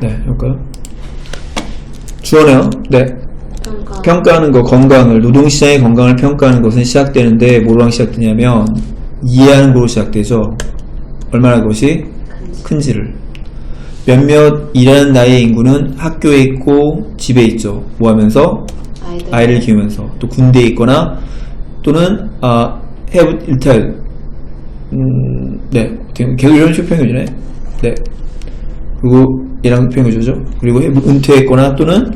네, 해볼까요? 주어네요. 네. 평가. 평가하는 거, 건강을, 노동시장의 건강을 평가하는 것은 시작되는데, 뭐랑 시작되냐면, 이해하는 거로 시작되죠. 얼마나 그것이. 큰지를. 몇몇 일하는 나이의 인구는 학교에 있고, 집에 있죠. 뭐 하면서? 아이들. 아이를 키우면서. 또 군대에 있거나, 또는, 아, have retired. 음, 네. 계속 이런 식으로 표현해주네. 네. 그리고 얘랑 표현해주죠. 그리고 have 은퇴했거나, 또는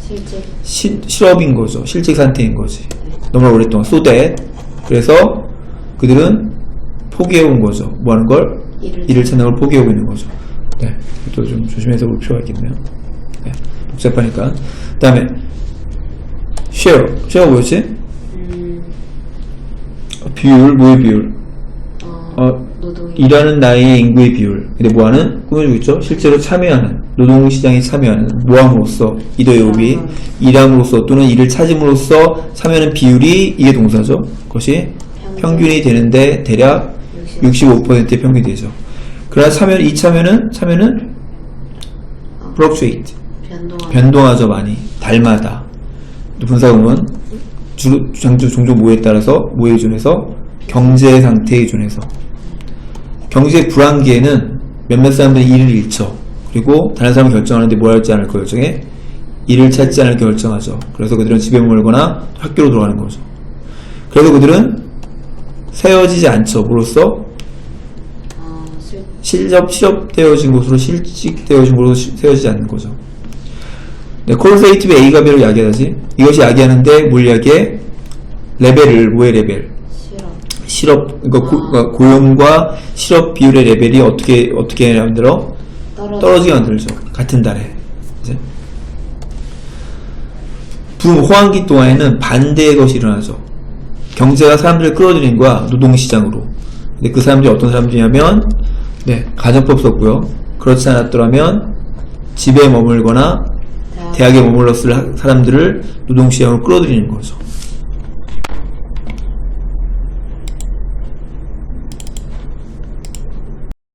실제. 시- 실업인 거죠. 실직 상태인 거지. 너무나 오랫동안. so that. 그래서 그들은 포기해온 거죠. 뭐 하는 걸? 일을. 일을 찾는 걸 포기하고 있는 거죠. 네. 또 좀 조심해서 볼 필요가 있겠네요. 네. 복잡하니까. 그 다음에, share. share 뭐였지? 음. 비율, 뭐의 비율? 노동이. 일하는 나이의 인구의 비율. 근데 뭐 하는? 꾸며주고 있죠? 실제로 참여하는, 노동시장에 참여하는, 모함으로써, 이도요비, 아. 일함으로써 또는 일을 찾음으로써 참여하는 비율이 이게 동사죠. 그것이 평균. 평균 이 되는데 대략 65%의 평균이 되죠. 그러나 참여, 이 참여는, 참여는 어, fluctuate. 변동하는. 변동하죠, 많이. 달마다. 분사구문, 주, 종종 뭐에 따라서, 뭐에 의존해서, 경제 상태에 의존해서. 경제 불황기에는 몇몇 사람들이 일을 잃죠. 그리고 다른 사람을 결정하는데 뭘 할지 않을 거 결정해? 일을 찾지 않을 결정하죠. 그래서 그들은 집에 머물거나 학교로 들어가는 거죠. 그래서 그들은 세워지지 않죠. 실. 실접, 실업되어진 곳으로 실직되어진 곳으로 시- 세워지지 않는 거죠. 네, 콜세이티브 A가 B로 야기하지. 이것이 야기하는데 뭘 야기해? 레벨을, 뭐의 레벨? 실업. 그러니까 고, 아. 그러니까 고용과 실업 비율의 레벨이 어떻게, 어떻게 만들어? 떨어지게 만들죠. 같은 달에. 이제. 부호황기 동안에는 반대의 것이 일어나죠. 경제가 사람들을 끌어들이는 거야, 노동시장으로. 근데 그 사람들이 어떤 사람들이냐면, 네, 가정법 썼고요. 그렇지 않았더라면, 집에 머물거나, 대학. 대학에 머물렀을 하- 사람들을 노동시장으로 끌어들이는 거죠.